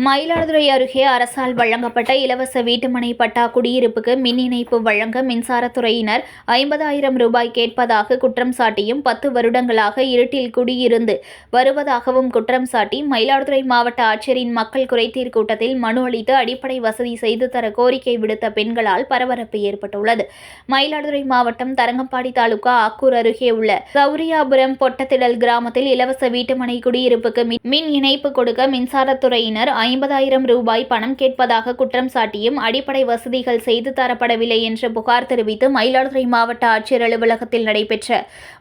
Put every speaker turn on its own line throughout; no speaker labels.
மயிலாடுதுறை அருகே அரசால் வழங்கப்பட்ட இலவச வீட்டுமனை பட்டா குடியிருப்புக்கு மின் இணைப்பு வழங்க மின்சாரத்துறையினர் ஐம்பதாயிரம் ரூபாய் கேட்பதாக குற்றம் சாட்டியும் பத்து வருடங்களாக இருட்டில் குடியிருந்து வருவதாகவும் குற்றம் சாட்டி மயிலாடுதுறை மாவட்ட ஆட்சியரின் மக்கள் குறைதீர் கூட்டத்தில் மனு அளித்து அடிப்படை வசதி செய்து தர கோரிக்கை விடுத்த பெண்களால் பரபரப்பு ஏற்பட்டுள்ளது. மயிலாடுதுறை மாவட்டம் தரங்கம்பாடி தாலுகா ஆக்கூர் அருகே உள்ள சௌரியாபுரம் பொட்டத்திடல் கிராமத்தில் இலவச வீட்டுமனை குடியிருப்புக்கு மின்- மின் இணைப்பு கொடுக்க மின்சாரத்துறையினர் ஐம்பதாயிரம் ரூபாய் பணம் கேட்பதாக குற்றம் சாட்டியும் அடிப்படை வசதிகள் செய்து தரப்படவில்லை என்று புகார் தெரிவித்து மயிலாடுதுறை மாவட்ட ஆட்சியர் அலுவலகத்தில் நடைபெற்ற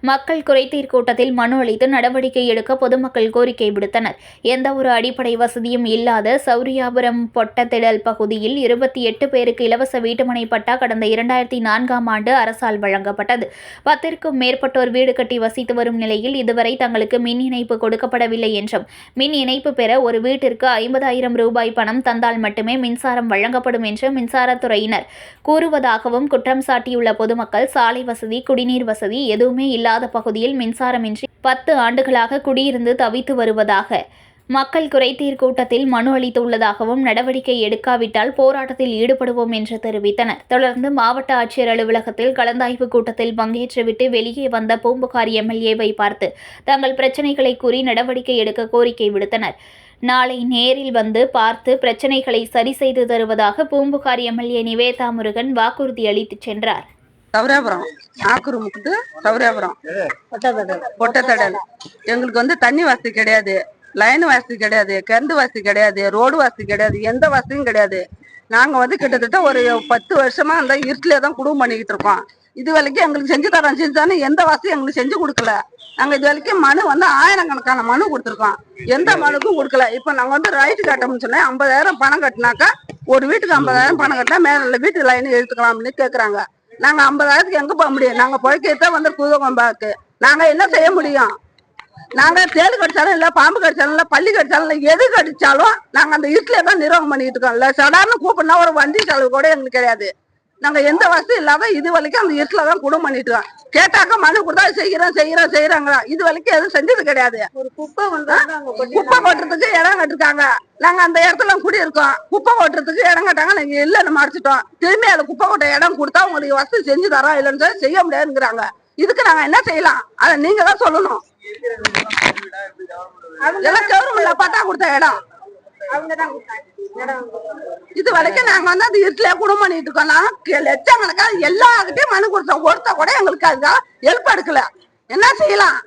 மக்கள் குறைதீர் கூட்டத்தில் மனு அளித்து நடவடிக்கை எடுக்க பொதுமக்கள் கோரிக்கை விடுத்தனர். எந்தவொரு அடிப்படை வசதியும் இல்லாத சௌரியாபுரம் பொட்டத்திடல் பகுதியில் இருபத்தி எட்டு பேருக்கு இலவச வீட்டுமனை பட்டா கடந்த இரண்டாயிரத்தி நான்காம் ஆண்டு அரசால் வழங்கப்பட்டது. பத்திற்கும் மேற்பட்டோர் வீடு கட்டி வசித்து வரும் நிலையில் இதுவரை தங்களுக்கு மின் இணைப்பு கொடுக்கப்படவில்லை என்றும் மின் இணைப்பு பெற ஒரு வீட்டிற்கு ஐம்பதாயிரம் ரூபாய் பணம் தந்தால் மட்டுமே மின்சாரம் வழங்கப்படும் என்று மின்சாரத்துறையினர் கூறுவதாகவும் குற்றம் சாட்டியுள்ள பொதுமக்கள் சாலை வசதி குடிநீர் வசதி எதுவுமே இல்லாத பகுதியில் மின்சாரமின்றி பத்து ஆண்டுகளாக குடியிருந்து தவித்து வருவதாக மக்கள் குறைதீர் கூட்டத்தில் மனு அளித்துள்ளதாகவும் நடவடிக்கை எடுக்காவிட்டால் போராட்டத்தில் ஈடுபடுவோம் என்று தெரிவித்தனர். தொடர்ந்து மாவட்ட ஆட்சியர் அலுவலகத்தில் கலந்தாய்வு கூட்டத்தில் பங்கேற்றுவிட்டு வெளியே வந்த பூம்புகார் எம்எல்ஏவை பார்த்து தங்கள் பிரச்சனைகளை கூறி நடவடிக்கை எடுக்க கோரிக்கை விடுத்தனர். நாளை நேரில் வந்து பார்த்து பிரச்சனைகளை சரி செய்து தருவதாக பூம்புகார் எம்எல்ஏ நிவேதா முருகன் வாக்குறுதி அளித்து சென்றார்.
சௌராபுரம் ஆக்கூர் முக்கு சௌராபுரம் பொட்டத்தடல். எங்களுக்கு வந்து தண்ணி வசதி கிடையாது. லைன் வசதி கிடையாது. கரண்ட் வசதி கிடையாது. ரோடு வசதி கிடையாது. எந்த வசதியும் கிடையாது. நாங்க வந்து கிட்டத்தட்ட ஒரு பத்து வருஷமா அந்த இருட்டிலே தான் குடும்பம் பண்ணிக்கிட்டு இருக்கோம். இது வரைக்கும் எங்களுக்கு செஞ்சு தரோம் செஞ்சு தரோம் எந்த வசதியும் எங்களுக்கு செஞ்சு கொடுக்கல. நாங்க இது வரைக்கும் மனு வந்து ஆயிரக்கணக்கான மனு கொடுத்துருக்கோம். எந்த மனுக்கும் கொடுக்கல. இப்ப நாங்க வந்து ரைட்டு கட்டணும்னு சொன்னா ஐம்பதாயிரம் பணம் கட்டினாக்கா ஒரு வீட்டுக்கு ஐம்பதாயிரம் பணம் கட்டினா மேல வீட்டு லைன் எடுத்துக்கலாம்னு கேக்குறாங்க. நாங்க ஐம்பதாயிரத்துக்கு எங்க போக முடியும்? நாங்க பொழைக்கிறதா வந்து குதகம்பாக்கு நாங்க என்ன செய்ய முடியும்? நாங்க தேல் கடிச்சாலும் இல்ல பாம்பு கடிச்சாலும் இல்ல பள்ளி கடிச்சாலும் இல்ல எது கடிச்சாலும் நாங்க அந்த இருட்டிலே தான் நிர்வாகம் பண்ணிட்டு இருக்கோம். இல்ல சடார்னு கூப்பிடனா ஒரு வண்டி செலவு கூட எங்களுக்கு கிடையாது. நாங்க எந்த வசதி இல்லாத இது வரைக்கும் அந்த இருட்டுல தான் குடும்பம் பண்ணிட்டு இருக்கோம். கேட்டாக்க மனு கொடுத்தா செய்யறோம் செய்யறோம் செய்யறாங்க இது வரைக்கும் எதுவும் செஞ்சது கிடையாது. ஒரு குப்பை வந்து குப்பை கொட்டுறதுக்கு இடம் கட்டிருக்காங்க. நாங்க அந்த இடத்துல குடி இருக்கோம் குப்பை கொட்டுறதுக்கு இடம் கட்டாங்க. நாங்க இல்லைன்னு மறைச்சிட்டோம். திரும்பி அதை குப்பை கொட்ட இடம் கொடுத்தா உங்களுக்கு வசதி செஞ்சு தரோம் இல்லைன்னு சொல்லி செய்ய முடியாதுங்கிறாங்க. இதுக்கு நாங்க என்ன செய்யலாம்? அதை நீங்க தான் சொல்லணும். எல்லாம் கவர்மெண்ட்ல பட்டா கொடுத்த இடம். இது வரைக்கும் நாங்க வந்து அந்த இருட்டிலே குடும்பம் பண்ணிட்டு இருக்கோம். லட்சங்களுக்கா எல்லாருக்கிட்டையும் மனு கொடுத்தோம். ஒருத்த கூட எங்களுக்கு அதுக்காக ஹெல்ப் எடுக்கல. என்ன செய்யலாம்?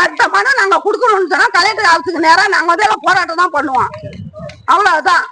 அடுத்த மனு நாங்க கொடுக்கணும்னு சொன்னா கலெக்டர் ஆஃபீஸுக்கு நேரா நாங்க வந்து எல்லாம் போராட்டம் தான் பண்ணுவோம். அவ்வளவுதான்.